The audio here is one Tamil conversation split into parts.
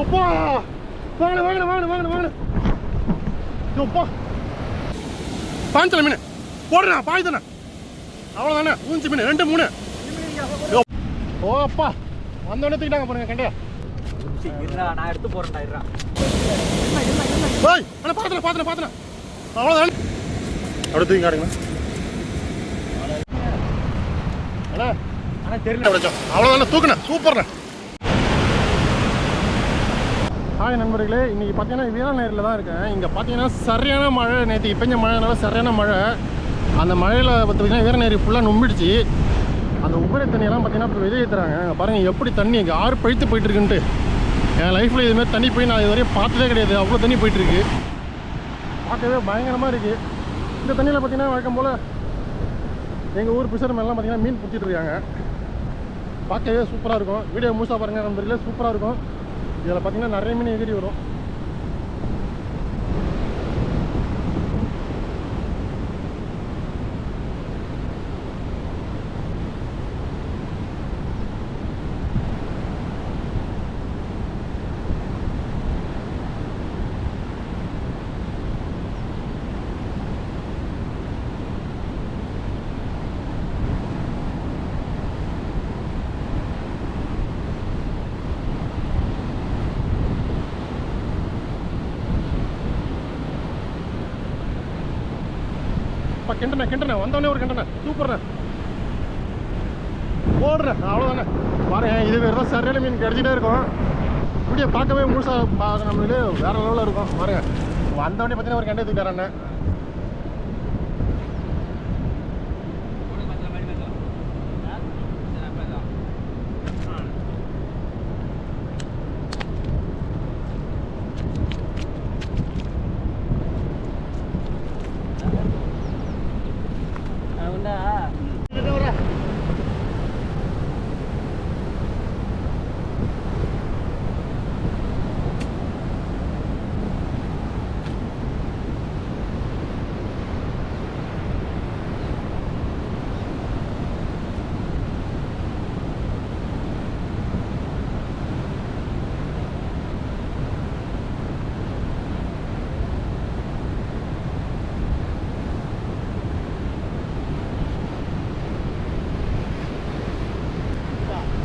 எப்பா வாங்கணும் வாங்கணும் வாங்கணும் வாங்கணும் வாங்கணும் எப்பா பாஞ்சல மீன். போடுறா பாய் தானே. அவ்வளோதானே ஊஞ்சி மீன் ரெண்டு மூணு. ஓ அப்பா. வந்தோடனே தூக்கிட்டாங்க பாருங்க கண்டையா நான் எடுத்து போறேன்டா அண்ணா பாத்துன பாத்துன பாத்துன அவ்வளோதானே அப்படி தூக்கி காடுங்க அண்ணா. ஆனா தெரியல. அவ்வளோதானே தூக்குனேன் சூப்பர்ண்ணே. ஹாய் நண்பர்களே இன்னைக்கு பார்த்தீங்கன்னா வீரநேரில் தான் இருக்கேன். இங்கே பார்த்தீங்கன்னா சரியான மழை நேற்று பெஞ்ச மழைனால சரியான மழை. அந்த மழையில் பார்த்தீங்கன்னா வீரநேரி ஃபுல்லாக நொம்பிடுச்சு. அந்த உபரி தண்ணியெல்லாம் பார்த்தீங்கன்னா இப்போ வெளியேற்றுறாங்க ஏற்றுறாங்க பாருங்கள் எப்படி தண்ணி இங்கே ஆறு பழுத்து போயிட்டுருக்குன்ட்டு. என் லைஃப்பில் இதுமாதிரி தண்ணி போய் நான் இது வரையும் பார்த்ததே கிடையாது. அவ்வளோ தண்ணி போயிட்டுருக்கு. பார்க்கவே பயங்கரமாக இருக்குது இந்த தண்ணியில் பார்த்திங்கன்னா வழக்கம் போல் எங்கள் ஊர் பிசர்மெல்லாம் பார்த்திங்கன்னா மீன் பிடிச்சிட்டு இருக்காங்க. பார்க்கவே சூப்பராக இருக்கும். வீடியோ மூசாக பாருங்கள் நண்பர்களே சூப்பராக இருக்கும். இதில் பார்த்தீங்கன்னா நிறைய மீன் எகிரி வரும். அப்பா கிண்டன கிண்டன வந்தவனே ஒரு கிண்டன. சூப்பர்ண்ண. ஓடுறேன் அவ்வளோதானே பாருங்க இது வேறு தான் சரியான மீன் கிடச்சிட்டே இருக்கும். இப்படியே பார்க்கவே முழுசாக பார்க்க நம்மளே வேற லெவலில் இருக்கும். பாருங்க. வந்தவொடனே பார்த்தீங்கன்னா ஒரு கண்டை தூக்கிட்டாரண்ணே உண்டா ஆ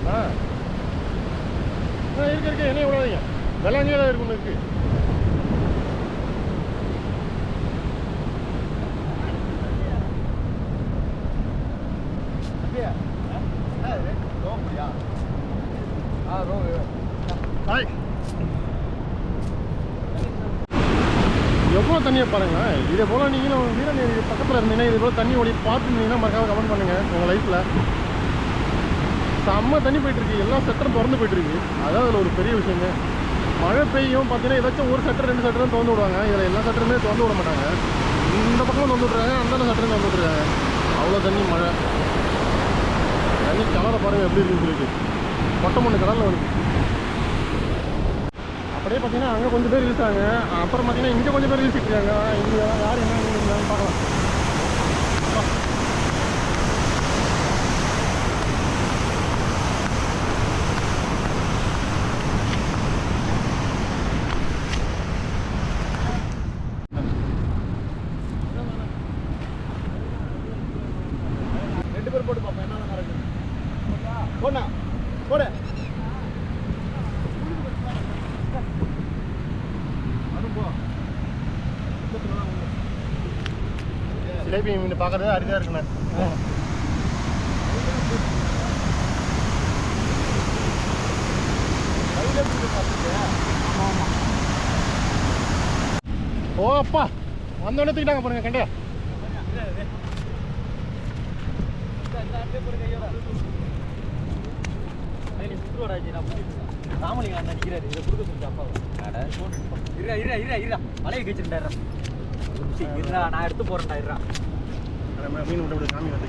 ஆ, இருக்கு இருக்கு என்ன விடாதீங்க வெள்ளாங்கியே தான் இருக்கும் இருக்கு ஹாய் எவ்வளோ பாருங்க. இதே போல் நீங்களும் வீரநேரி பக்கத்தில் இருந்தீங்கன்னா இதே போல் தண்ணி ஓடி பார்த்துருந்தீங்கன்னா மறக்காம கமெண்ட் பண்ணுங்கள் உங்கள் லைஃப்பில் செம்ம தண்ணி போயிட்டு இருக்கு. எல்லா சட்டரும் திறந்து போயிட்டு இருக்கு. அதான் அதில் ஒரு பெரிய விஷயங்க. மழை பெய்யும் பார்த்தீங்கன்னா ஏதாச்சும் ஒரு சட்டர் ரெண்டு சட்டரும் திறந்து விடுவாங்க. இதில் எல்லா சட்டருமே திறந்து விட மாட்டாங்க. இந்த பக்கம் திறந்து விட்றாங்க அந்த சட்டரும் திறந்து விட்றாங்க அவ்வளோ தண்ணி மழை. தண்ணி கலரை பாருங்கள் எப்படி இருக்குன்னு சொல்லிட்டு. மொட்டை மூணு கடலில் வருது. அப்படியே பார்த்தீங்கன்னா அங்கே கொஞ்சம் பேர் இழுத்தாங்க அப்புறம் பார்த்தீங்கன்னா இங்கே கொஞ்சம் பேர் இழுத்துட்டு இருக்காங்க இங்கே யார் என்ன இருந்தாலும் பார்க்கலாம். ரெண்டு பேர் போட்டு பார்ப்போம். என்ன நடக்குது போண்ணா போட. ஜிலேபி மீன் பார்க்கறது அரிதாக இருக்குண்ணே. ஓ அப்பா. வந்தோடனே தூக்கிட்டாங்க பாருங்க கண்டியா ராமலிங்க அண்ணன் நிக்கிறாரு இதை கொடுக்க சொல்லிட்டு அப்பா இருடா இருடா இருடா இருடா மலையை கழிச்சுட்டாரா இருடா நான் எடுத்து போறேன்டா இருடா மீன் விட்டு விடு சாமி வந்து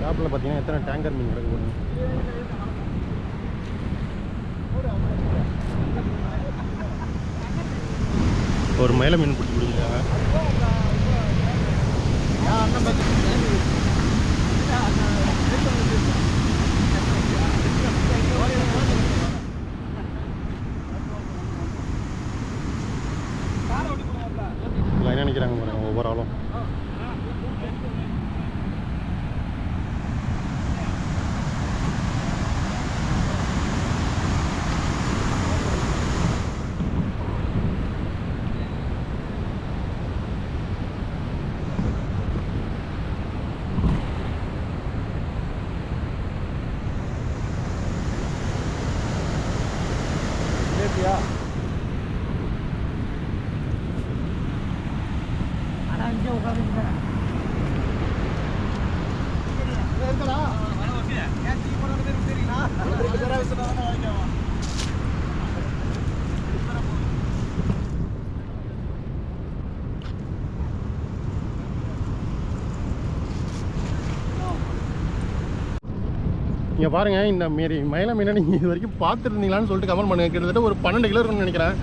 ஷாப்பில் பார்த்தீங்கன்னா எத்தனை டேங்கர் மீன் கிடக்கு ஒரு மயில மீன் பிடிச்சி கொடுக்குறாங்க நீங்கள் பாருங்கள் இந்த மாரி மயில மீனை நீங்கள் இது வரைக்கும் பார்த்துருந்தீங்களான்னு சொல்லிட்டு கமெண்ட் பண்ணுங்க. கிட்டத்தட்ட ஒரு பன்னெண்டு கிலோ இருக்குன்னு நினைக்கிறேன்.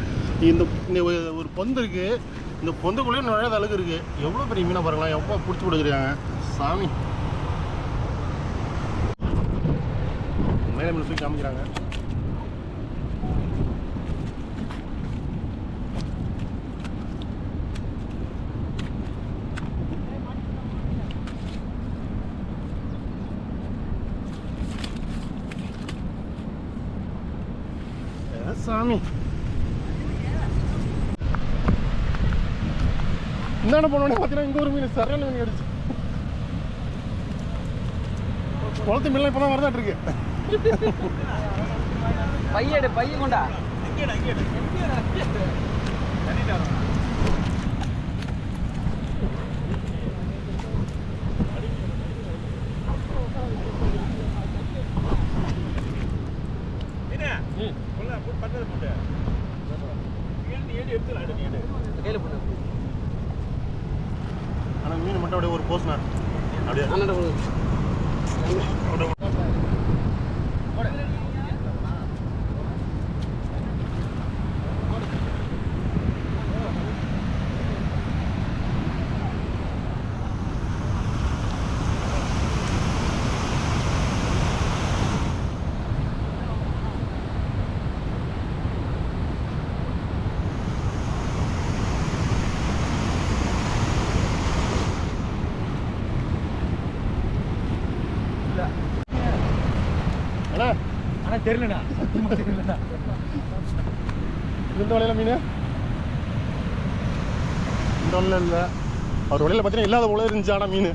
இந்த இந்த ஒரு- பொந்து இருக்குது இந்த பொந்துக்குள்ளேயே நுழையாத அழகு இருக்குது எவ்வளோ பெரிய மீனை பாருங்களா எவ்வளோ பிடிச்சி கொடுக்குறாங்க. சாமி. மயில மீன் தூக்கி காமிக்கிறாங்க. சாமி என்னென்ன பண்ணுவோம் பார்த்தீங்கன்னா இங்கே ஒரு மீன் சரியான மீன் அடிச்சு குளத்து மீன்லாம் இப்போ தான் வரதாட்டு இருக்கு பையடு பைய கொண்டா கையில பண்ணு ஆனால் மீன் மட்டும் அப்படியே ஒரு போஸ்னா அப்படியே அண்ணன் கொடு அண்ணா ஆனா தெரியலண்ணா சத்தியமாக தெரியலண்ணா இந்த வலையில மீன்? இந்த வலையில் இல்லை. அவர் வலையில் பார்த்தீங்கன்னா இல்லாத உலக இருந்துச்சு ஆனால் மீன்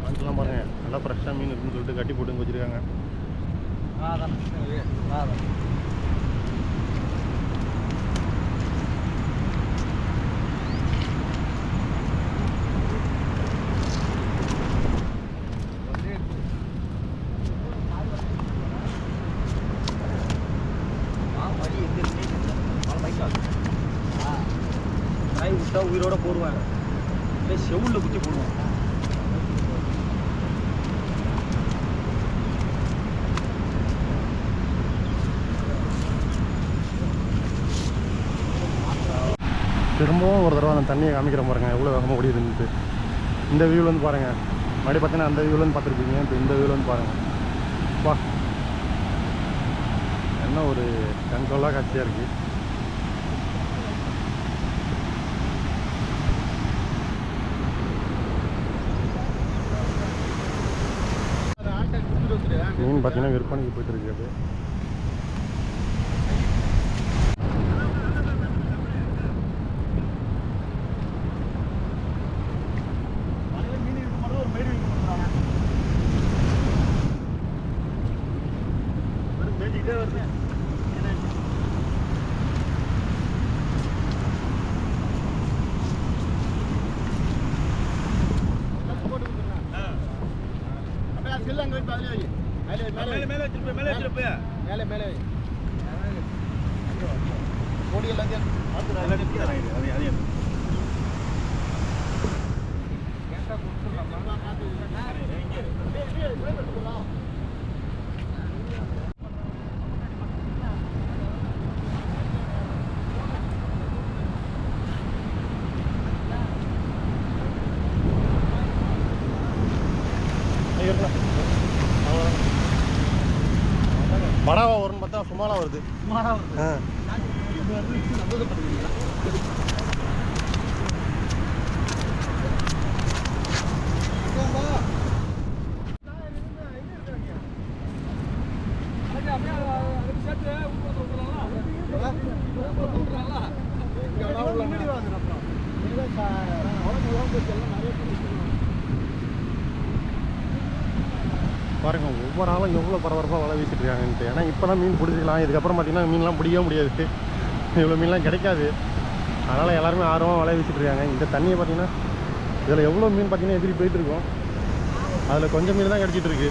அதுக்கெல்லாம் பாருங்க நல்லா ஃப்ரெஷ்ஷாக மீன் இருக்குன்னு சொல்லிட்டு கட்டி போட்டு இங்க வச்சிருக்காங்க அதான் அதான் விட்டா உயிரோட போடுவாங்க இல்லை செவுல்ல குத்தி போடுவேன். திரும்பவும் ஒரு தடவை அந்த தண்ணியை காமிக்கிற பாருங்க எவ்வளோ வேகமாக ஓடிடுதுன்ட்டு இந்த வியூவில் வந்து பாருங்கள் மறுபடி பார்த்தீங்கன்னா அந்த வியூவில் வந்து பார்த்துருப்பீங்க இப்போ இந்த வியூவில் வந்து பாருங்கள் வா. என்ன ஒரு கண்கொள்ளா காட்சியாக இருக்குது மீன் பார்த்தீங்கன்னா விற்பனைக்கு போயிட்டு இருக்கு ஆ. பாருங்க ஒவ்வொரு ஆளும் எவ்வளோ பரபரப்பாக வலை ஏன்னா இப்போ தான் மீன் பிடிச்சிக்கலாம். இதுக்கப்புறம் பார்த்தீங்கன்னா மீன்லாம் பிடிக்கவே முடியாது. இவ்வளோ மீன்லாம் கிடைக்காது. அதனால் எல்லாருமே ஆர்வமாக விளைய வச்சுட்ருக்காங்க இருக்காங்க. இந்த தண்ணியை பார்த்தீங்கன்னா இதில் எவ்வளோ மீன் பார்த்தீங்கன்னா எதிரி போயிட்டுருக்கோம் அதில் கொஞ்சம் மீன் தான் கிடச்சிட்ருக்கு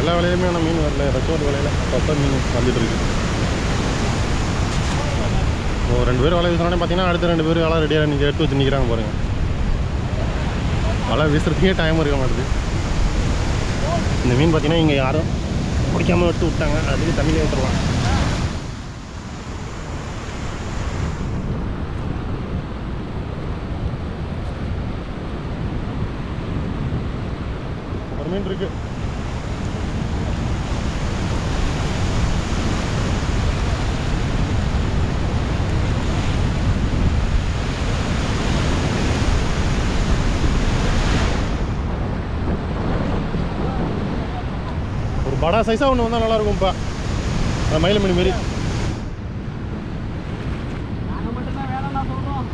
எல்லா விலையுமே ஆனால் மீன் வரல. ரெசோர்ட் விலையில் அப்பப்போ மீன் வந்துட்டு இருக்கு. ஓ ரெண்டு பேர் வலை வீசினோடனே பார்த்தீங்கன்னா அடுத்த ரெண்டு பேர் வலை ரெடியாக நீங்கள் எடுத்து வச்சு நிற்கிறாங்க பாருங்க. வலை வீசுறதுக்கே டைம் இருக்க மாட்டேது. இந்த மீன் பார்த்தீங்கன்னா இங்கே யாரும் பிடிக்காமல் எடுத்து விட்டாங்க. அதுக்கு தண்ணியிலே விட்டுருவாங்க ஒரு மீன் இருக்கு வடா சைஸாக ஒன்று வந்தால் நல்லாயிருக்கும்ப்பா அந்த மாரி நாங்கள் மட்டும்தான் வேணாம் சொல்கிறோம்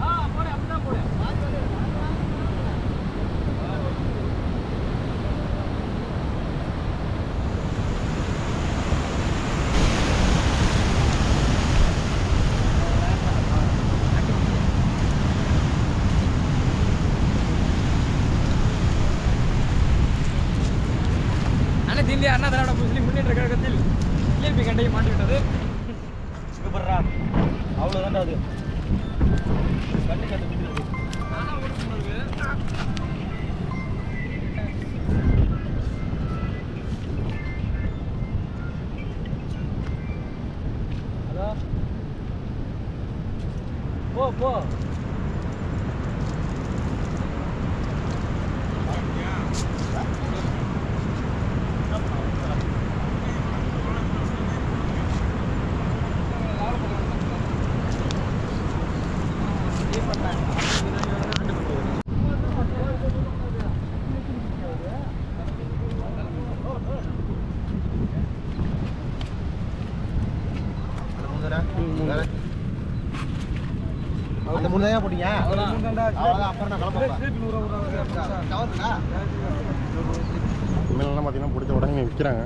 ஆ போடு அப்படிதான் போடு அனைத்து அண்ணா திராவிட முஸ்லிம் முன்னேற்ற கழகத்தில் டிஎம்பி கண்டையை மாட்டிவிட்டது. மூணு தான் போட்டீங்க பார்த்தீங்கன்னா பிடிச்ச உடனே விற்கிறாங்க.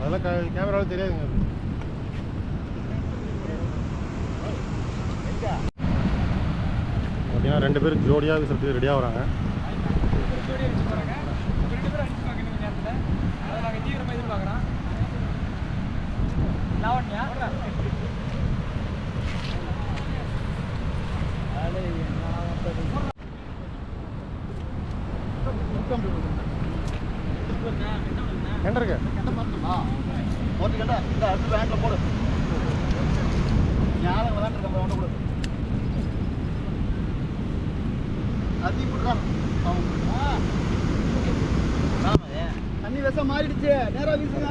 அதெல்லாம் கேமராவில் தெரியாதுங்க பார்த்தீங்கன்னா ரெண்டு பேர் ஜோடியாக விசுறதுக்கு ரெடியாக வராங்க. லாவண்யா என்ன இருக்கு போட்டு கேட்டா இந்த அடுத்து பேண்ட்ல போடு ஞாபகம் விளாண்டுருக்க ஒன்று கொடு அதி போட்டுறான் தண்ணி விஷம் மாறிடுச்சு நேரா வீசுங்க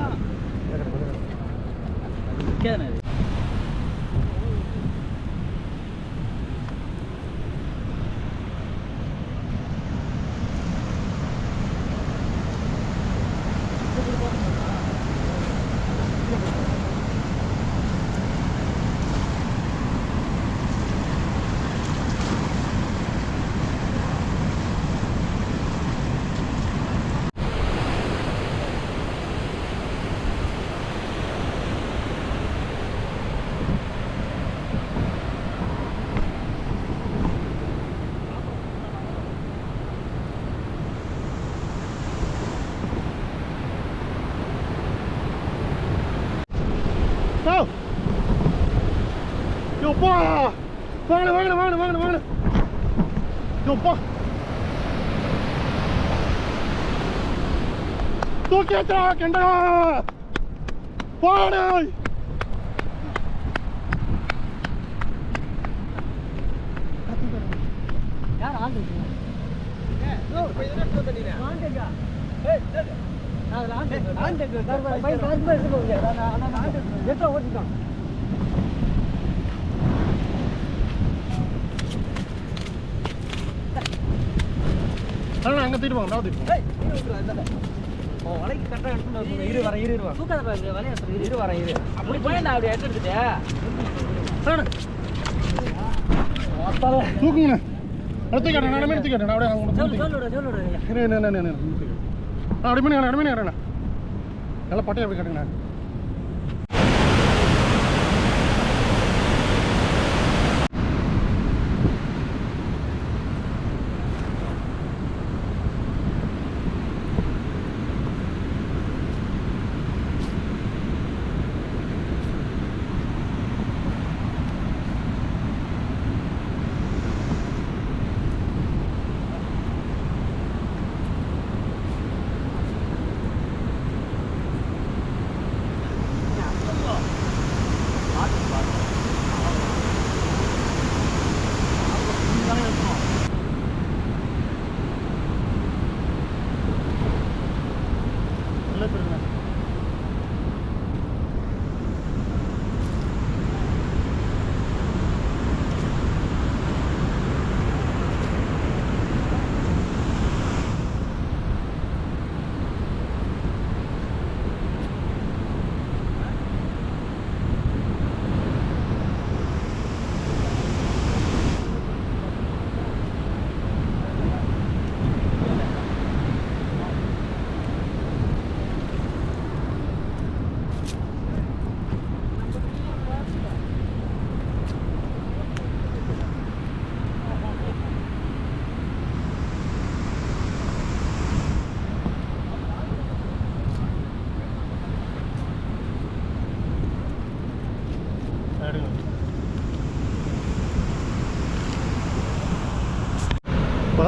வாங்கண்ணே வாங்கண்ணே வாங்கண்ணே வாங்கண்ணே வாங்கண்ணே. யோப்பா தூக்கியாச்சா கெண்டா. போடா. யார் ஆண்டு ஆண்டு ஆண்டு ஆண்டு ஆண்டு ஆண்டு ஆண்டு ஆண்டு ஆண்டு ஆண்டு ஆண்டு ஆண்டு ஆண்டு ஆண்டு ஆண்டு ஆண்டு இரு அண்ணா அங்கே தூக்கிட்டு போங்க தூக்குங்கண்ணா. எடுத்துக்கிட்டேன் நான் அடமே எடுத்துக்கிட்டேன் அப்படியே அப்படியே நல்லா பட்டையை அப்படி கட்டுங்கண்ணா. விடைபெறுகிறேன்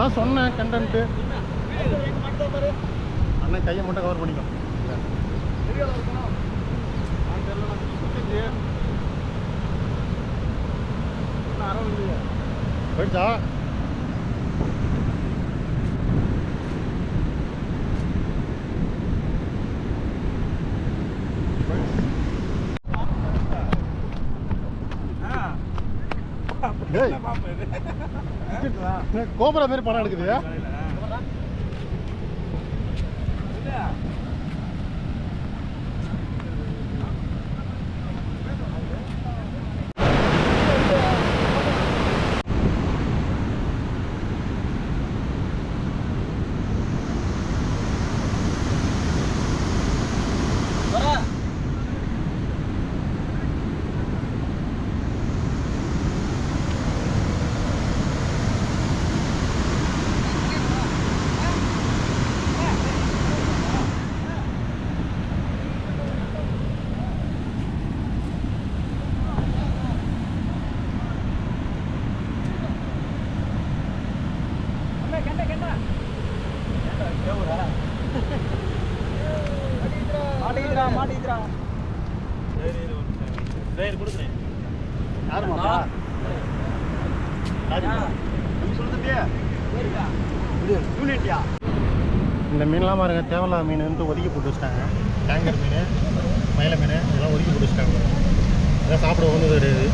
நான் சொன்னேன் கண்டென்ட்டு. அண்ணன் கையை மட்டும் கவர் பண்ணிக்கோ. போயிடுச்சா? கோபுரம் மாதிரி படம் எடுக்குது. யாருமாப்பா இந்த மீன்லாம் பாருங்க தேவையில்லாத மீன் வந்து ஒதுக்கி போட்டு வச்சிட்டாங்க. டேங்கர் மீன் மயில மீன் இதெல்லாம் ஒதுக்கி போட்டு வச்சிட்டாங்க. இதெல்லாம் சாப்பிட வந்து கிடையாது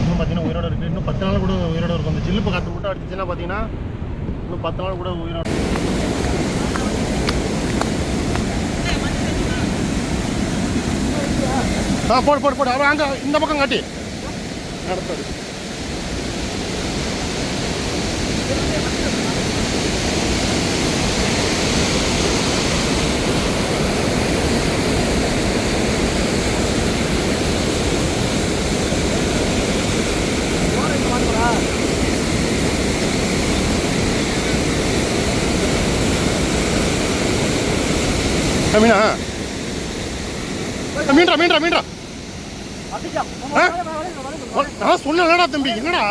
இன்னும் பார்த்தீங்கன்னா உயிரோட இருக்குது இன்னும் பத்து நாள் கூட உயிரோட இருக்கும் அந்த ஜில்லுப்பு காற்று மட்டும் அடிச்சுன்னா பார்த்தீங்கன்னா இன்னும் பத்து நாள் கூட உயிரோட ஆ போடு போடு போடு. அவன் அங்கே இந்த பக்கம் காட்டி. நடத்தாது மீனா மீன்றா மீன்றா மீன்றா நான் சொன்னேன்டா தம்பி. என்னடா?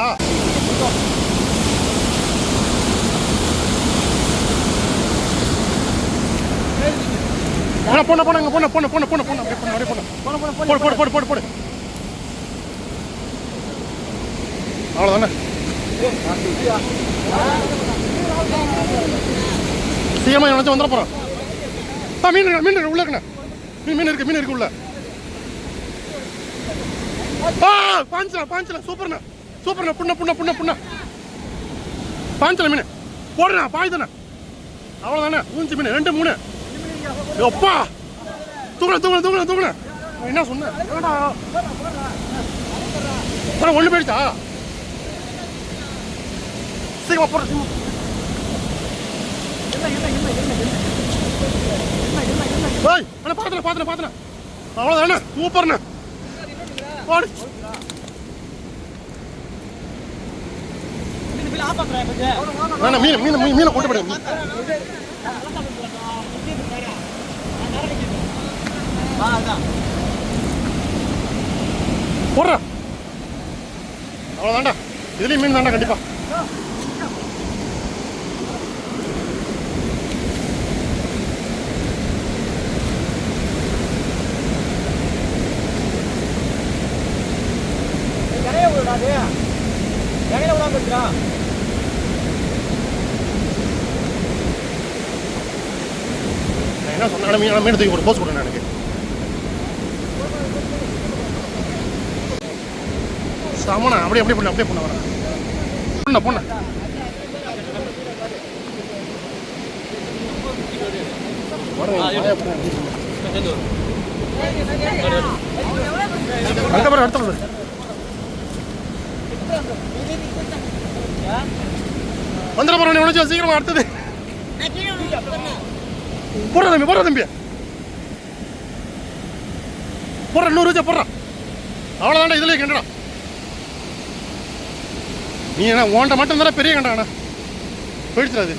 போன போன போன போன போன போன போன போன போன போன போடு போடு. போடு போடு போடு அவ்வளோதானே சீக்கிரமா நினச்சி வந்துட போகிறோம் ஆ மீன் மீன் உள்ள இருக்குண்ணா. மீன் மீன் இருக்கு மீன் இருக்கு உள்ள. பாஞ்சலாம் பாஞ்சலாம் சூப்பர்ண்ணா. சூப்பர்ண்ணா புண்ண புண்ண புண்ண புண்ண. பாஞ்சலாம் மீன். போடுண்ணா பாய்தானே அவ்வளோதானே மூஞ்சி மீன் ரெண்டு மூணு. எப்பா? தூக்கணும் தூக்கணும் தூக்கணும் தூக்கணும் நான் என்ன சொன்னேன்? ஏடா அப்புறம் ஒன்று போயிடுச்சா? சீக்கிரமா போடுற சீக்கிரம் ஏய் அண்ணா பாத்துறேன் பாத்துறேன் பாத்துறேன். அவ்வளோதானே சூப்பர்ண்ணே. போடு நான் மீன் மீன் மீன் மீனை கொண்டு போயிடுங்க அவ்வளோ அவ்வளோதான்டா இதுலேயும் மீன் தான்டா கண்டிப்பாக நான் என்ன சொன்னேன் மீன் தூக்கி போட்டு போஸ் கொடுங்க எனக்கு சமணா அப்படியே அப்படியே பண்ண அப்படியே பண்ண வரேன். பொண்ண பொண்ண. அதுக்கப்புறம் அடுத்த வந்துட உனச்சு சீக்கிரமா அடுத்தது. போடுற தம்பி போடுற தம்பி. போடுற நூறு வச்சா போடுறான் அவ்வளோதாண்டா இதுலயே கண்டடா. நீ என்ன ஓண்ட மட்டும் தானே பெரிய கண்டாண்ணா போயிடுச்சுடா அது.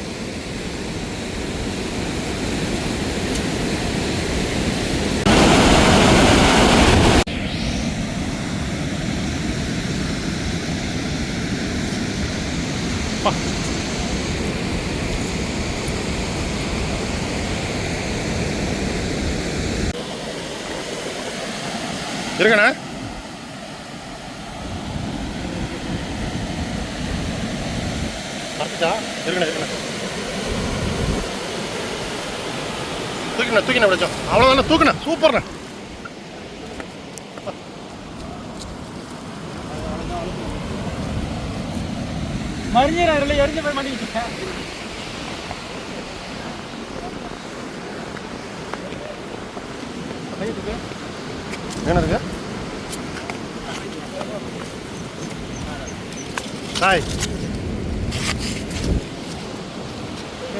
இருக்கண்ணா இருக்கண்ணா தூக்கிண்ணா தூக்கிண்ணா விடச்சோம் அவ்வளோதானே தூக்குண்ணா சூப்பர்ண்ணா. மறிஞ்சிடா எரிஞ்சு போய் மாட்டிக்கிட்டேன் என்ன இருக்கு? ஹாய்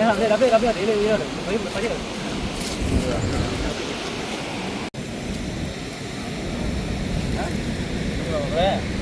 அப்படியே அப்படியே அப்படியே இல்லை இல்லை பதில் சே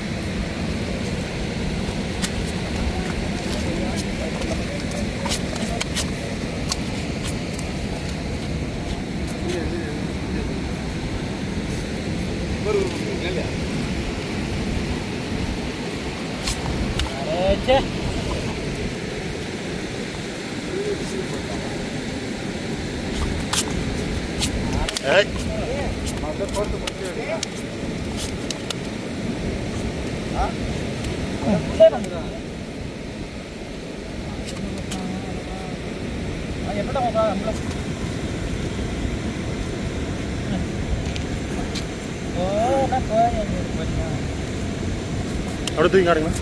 அப்படி தூக்கி